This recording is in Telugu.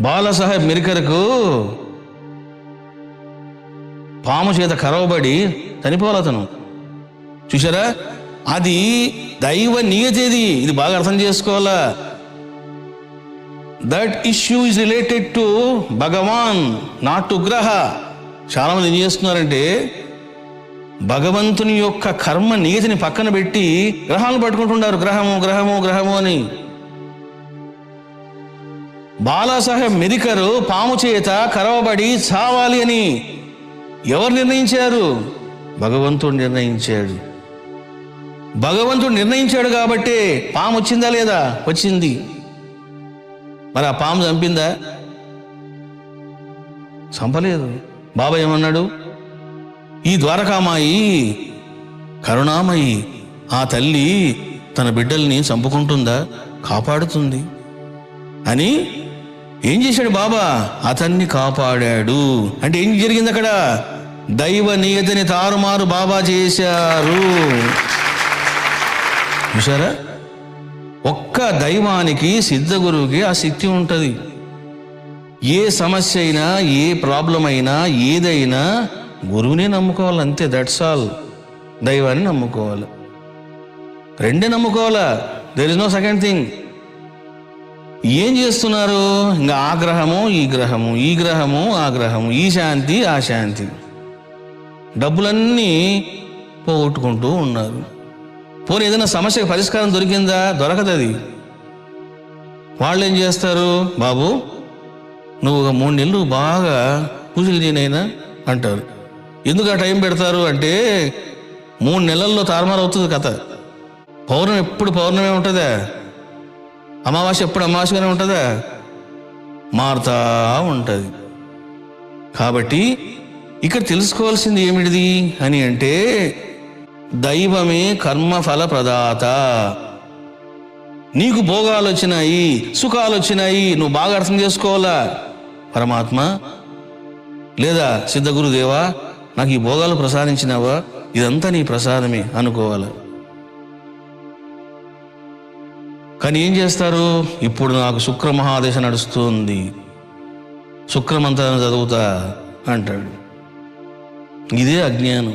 బాలసాహెబ్ మిరికరకు పాము చేత కరవబడి చనిపోవాలతను. చూసారా అది దైవ నియతిది. ఇది బాగా అర్థం చేసుకోవాలా? That issue is related to Bhagavan not to graha. చాలా మంది ఏం చేస్తున్నారంటే భగవంతుని యొక్క కర్మ నియతిని పక్కన పెట్టి గ్రహాలను పట్టుకుంటున్నారు గ్రహము గ్రహము గ్రహము అని. బాలాసాహెబ్ మెదికరు పాము చేత కరవబడి చావాలి అని ఎవరు నిర్ణయించారు? భగవంతుడు నిర్ణయించాడు. భగవంతుడు నిర్ణయించాడు కాబట్టి పాము వచ్చిందా లేదా? వచ్చింది. మరి ఆ పాము చంపిందా? చంపలేదు. బాబా ఏమన్నాడు? ఈ ద్వారకామాయి కరుణామయి ఆ తల్లి తన బిడ్డల్ని చంపుకుంటుందా? కాపాడుతుంది అని ఏం చేశాడు బాబా? అతన్ని కాపాడాడు. అంటే ఏం జరిగింది అక్కడ? దైవ నియతిని తారుమారు బాబా చేశారు. చూసారా ఒక్క దైవానికి సిద్ధ గురువుకి ఆ శక్తి ఉంటుంది. ఏ సమస్య అయినా ఏ ప్రాబ్లం అయినా ఏదైనా గురువునే నమ్ముకోవాలి అంతే. దట్స్ ఆల్ దైవాన్ని నమ్ముకోవాలి. రెండే నమ్ముకోవాలా? There is no second thing ఏం చేస్తున్నారు? ఇంకా ఆ గ్రహము ఈ గ్రహము ఈ గ్రహము ఆ గ్రహము ఈ శాంతి ఆ శాంతి. డబ్బులన్నీ పోగొట్టుకుంటూ ఉన్నారు. పోనీ ఏదైనా సమస్యకు పరిష్కారం దొరికిందా? దొరకదు అది. వాళ్ళు ఏం చేస్తారు? బాబు నువ్వు ఒక మూడు నెలలు బాగా పూజలు చేయనైనా అంటారు. ఎందుకు ఆ టైం పెడతారు అంటే మూడు నెలల్లో తారుమారు అవుతుంది కథ. పౌర్ణమి ఎప్పుడు పౌర్ణమి ఉంటుందా? అమావాస్య ఎప్పుడు అమావాస్యగానే ఉంటుందా? మారుతా ఉంటుంది. కాబట్టి ఇక్కడ తెలుసుకోవాల్సింది ఏమిటిది అని అంటే దైవమే కర్మఫల ప్రదాత నీకు భోగాలు వచ్చినాయి సుఖాలు వచ్చినాయి నువ్వు బాగా అర్థం చేసుకోవాలా? పరమాత్మ. లేదా సిద్ధ గురుదేవా నాకు ఈ భోగాలు ప్రసాదించినావా? ఇదంతా నీ ప్రసాదమే అనుకోవాలి? కానీ ఏం చేస్తారు? ఇప్పుడు నాకు శుక్ర మహాదశ నడుస్తుంది. శుక్రమంత్రాన్ని చదువుతా అంటాడు. ఇదే అజ్ఞానం.